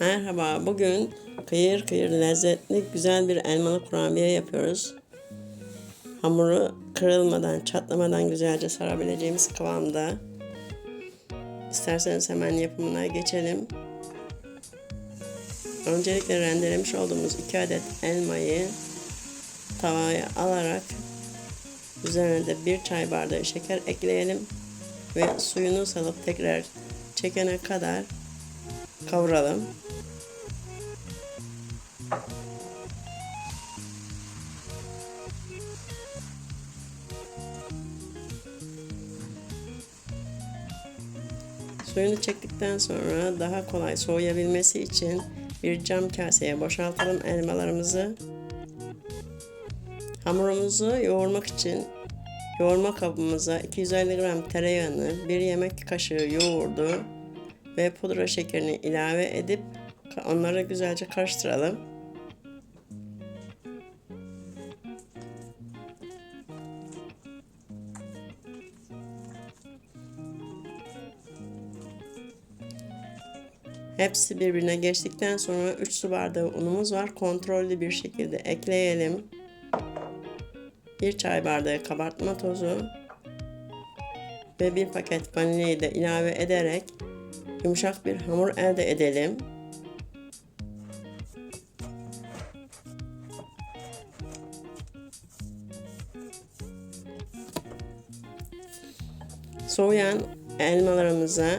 Merhaba, bugün kıyır kıyır lezzetli güzel bir elmalı kurabiye yapıyoruz. Hamuru kırılmadan, çatlamadan güzelce sarabileceğimiz kıvamda. İsterseniz hemen yapımına geçelim. Öncelikle rendelemiş olduğumuz 2 adet elmayı tavaya alarak üzerine de bir çay bardağı şeker ekleyelim ve suyunu salıp tekrar çekene kadar kavuralım. Suyunu çektikten sonra daha kolay soğuyabilmesi için bir cam kaseye boşaltalım elmalarımızı. Hamurumuzu yoğurmak için yoğurma kabımıza 250 gram tereyağını, 1 yemek kaşığı yoğurdu ve pudra şekerini ilave edip onları güzelce karıştıralım. Hepsi birbirine geçtikten sonra 3 su bardağı unumuz var. Kontrollü bir şekilde ekleyelim. 1 çay bardağı kabartma tozu ve 1 paket vanilyayı da ilave ederek yumuşak bir hamur elde edelim. Soğuyan elmalarımıza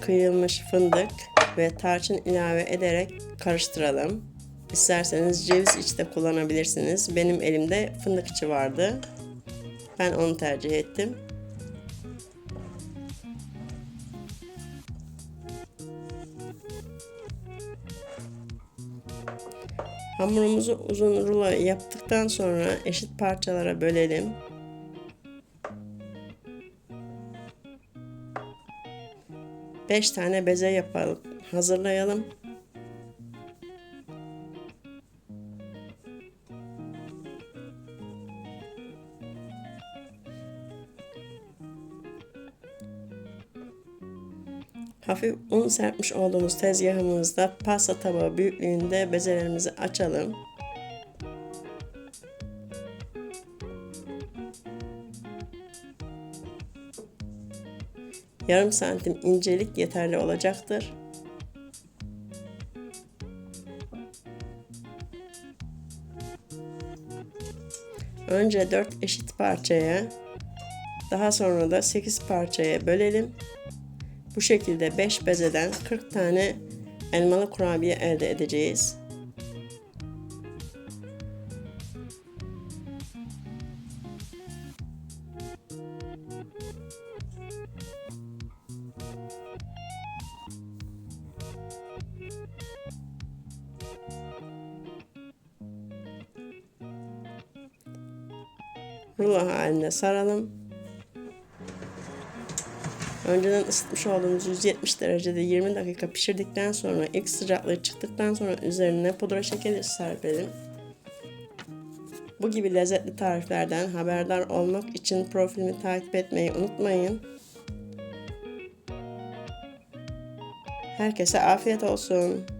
kıyılmış fındık ve tarçın ilave ederek karıştıralım. İsterseniz ceviz içi de kullanabilirsiniz. Benim elimde fındık içi vardı. Ben onu tercih ettim. Hamurumuzu uzun rulo yaptıktan sonra eşit parçalara bölelim. Beş tane beze yapalım. Hazırlayalım. Hafif un serpmiş olduğumuz tezgahımızda pasta tabağı büyüklüğünde bezelerimizi açalım. Yarım santim incelik yeterli olacaktır. Önce 4 eşit parçaya, daha sonra da 8 parçaya bölelim. Bu şekilde 5 bezeden 40 tane elmalı kurabiye elde edeceğiz. rulo haline saralım. Önceden ısıtmış olduğumuz 170 derecede 20 dakika pişirdikten sonra ilk sıcaklığı çıktıktan sonra üzerine pudra şekeri serpelim. Bu gibi lezzetli tariflerden haberdar olmak için profilimi takip etmeyi unutmayın. Herkese afiyet olsun.